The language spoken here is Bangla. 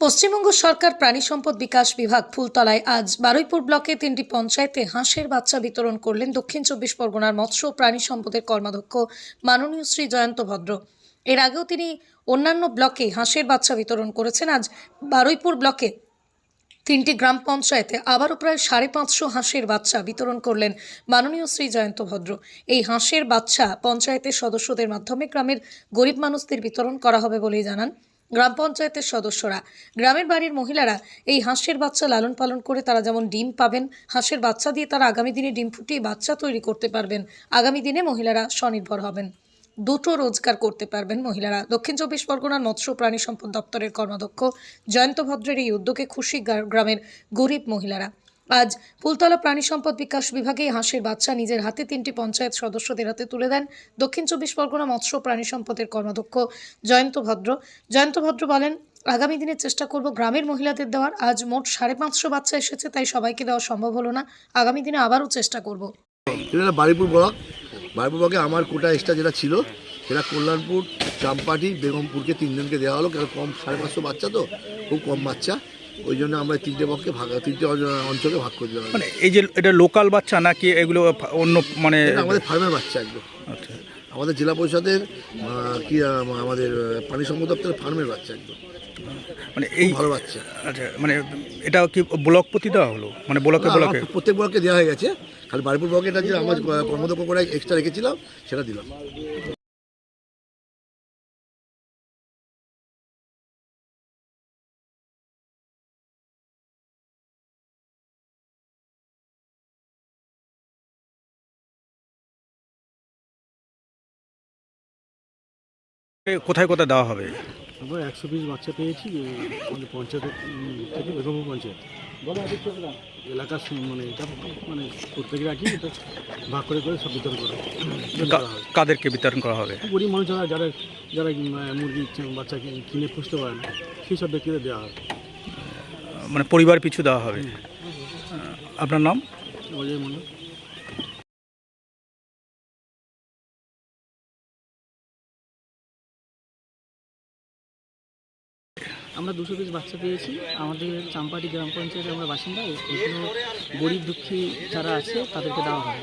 পশ্চিমবঙ্গ সরকার প্রাণী সম্পদ বিকাশ বিভাগ ফুলতলায় আজ বারুইপুর ব্লকে তিনটি পঞ্চায়েতে হাঁসের বাচ্চা বিতরণ করলেন দক্ষিণ চব্বিশ পরগনার মৎস্য ও প্রাণী সম্পদের কর্মাধ্যক্ষ মাননীয় শ্রী জয়ন্ত ভদ্র। এর আগেও তিনি অন্যান্য ব্লকে হাঁসের বাচ্চা বিতরণ করেছেন। আজ বারুইপুর ব্লকে তিনটি গ্রাম পঞ্চায়েতে আবারও প্রায় সাড়ে পাঁচশো হাঁসের বাচ্চা বিতরণ করলেন মাননীয় শ্রী জয়ন্ত ভদ্র। এই হাঁসের বাচ্চা পঞ্চায়েতের সদস্যদের মাধ্যমে গ্রামের গরিব মানুষদের বিতরণ করা হবে বলেই জানান গ্রাম পঞ্চায়েতের সদস্যরা। গ্রামের বাড়ির মহিলারা এই হাঁসের বাচ্চা লালন পালন করে তারা যেমন ডিম পাবেন, হাঁসের বাচ্চা দিয়ে তারা আগামী দিনে ডিম ফুটিয়ে বাচ্চা তৈরি করতে পারবেন। আগামী দিনে মহিলারা স্বনির্ভর হবেন। দুটো রোজগার করতে পারবেন মহিলারা। দক্ষিণ চব্বিশ পরগনার মৎস্য প্রাণী সম্পদ দপ্তরের কর্মাধ্যক্ষ জয়ন্ত ভদ্রের এই উদ্যোগে খুশি গ্রামের গরিব মহিলারা। আজ ফুলতলা প্রাণী সম্পদ বিকাশ বিভাগে হাঁসের বাচ্চা নিজের হাতে তিনটি পঞ্চায়েত সদস্যদের হাতে তুলে দেন দক্ষিণ চব্বিশ পরগনা মৎস্য প্রাণী সম্পদের কর্মাধ্যক্ষ জয়ন্ত ভদ্র। জয়ন্ত ভদ্র বলেন, আগামী দিনে চেষ্টা করব গ্রামের মহিলাদের দেওয়ার। আজ মোট সাড়ে পাঁচশো বাচ্চা এসেছে, তাই সবাইকে দেওয়া সম্ভব হলো না। আগামী দিনে আবারও চেষ্টা করব। এটা বারিপুর ব্লক। বারিপুর ব্লকে আমার কোটা এক্সট্রা যেটা ছিল, সেটা কল্যাণপুর, চাম্পাটি, বেগমপুরকে তিনজনকে দেওয়া হলো। কেন কম সাড়ে পাঁচশো বাচ্চা তো, খুব কম বাচ্চা। ওই জন্য আমরা তিনটে পক্ষে ভাগ তিনটে অঞ্চলে ভাগ করে দিলাম। মানে এই যে এটা লোকাল বাচ্চা নাকি এগুলো অন্য মানে আমাদের ফার্মের বাচ্চা একদম। আচ্ছা। আমাদের জেলা পরিষদের কি আমাদের পানি সম্পদ দপ্তরের ফার্মের বাচ্চা একদম। মানে এই ভালো বাচ্চা। আচ্ছা মানে এটা কি ব্লক প্রতি দেওয়া হলো? মানে ব্লকে ব্লকে? প্রত্যেক ব্লকে দেওয়া হয়ে গেছে। খালি বারিপুর ব্লকে এটা যে আমার কর্মদক্ষ করে এক্সট্রা রেখেছিলাম সেটা দিলাম। কোথায় কোথায় দেওয়া হবে? আমরা একশো পিস বাচ্চা পেয়েছি আমাদের পঞ্চায়েত থেকে বেগমপুর পঞ্চায়েত। এলাকার মানে এটা মানে প্রত্যেকে রাখি এটা ভাগ করে করে সব বিতরণ করা হয়। হয় কাদেরকে বিতরণ করা হবে? গরিব মানুষ যারা যারা যারা মুরগি বাচ্চা কিনে পুষতে পারে না সেই সব ব্যক্তিদের দেওয়া হবে। মানে পরিবার পিছু দেওয়া হবে? আপনার নাম? অজয় মন্ডল আমরা দুশো পিস বাচ্চা পেয়েছি। আমাদের চাম্পাটি গ্রাম পঞ্চায়েতের আমরা বাসিন্দা এগুলো গরিব দুঃখী যারা আছে, তাদেরকে দেওয়া হবে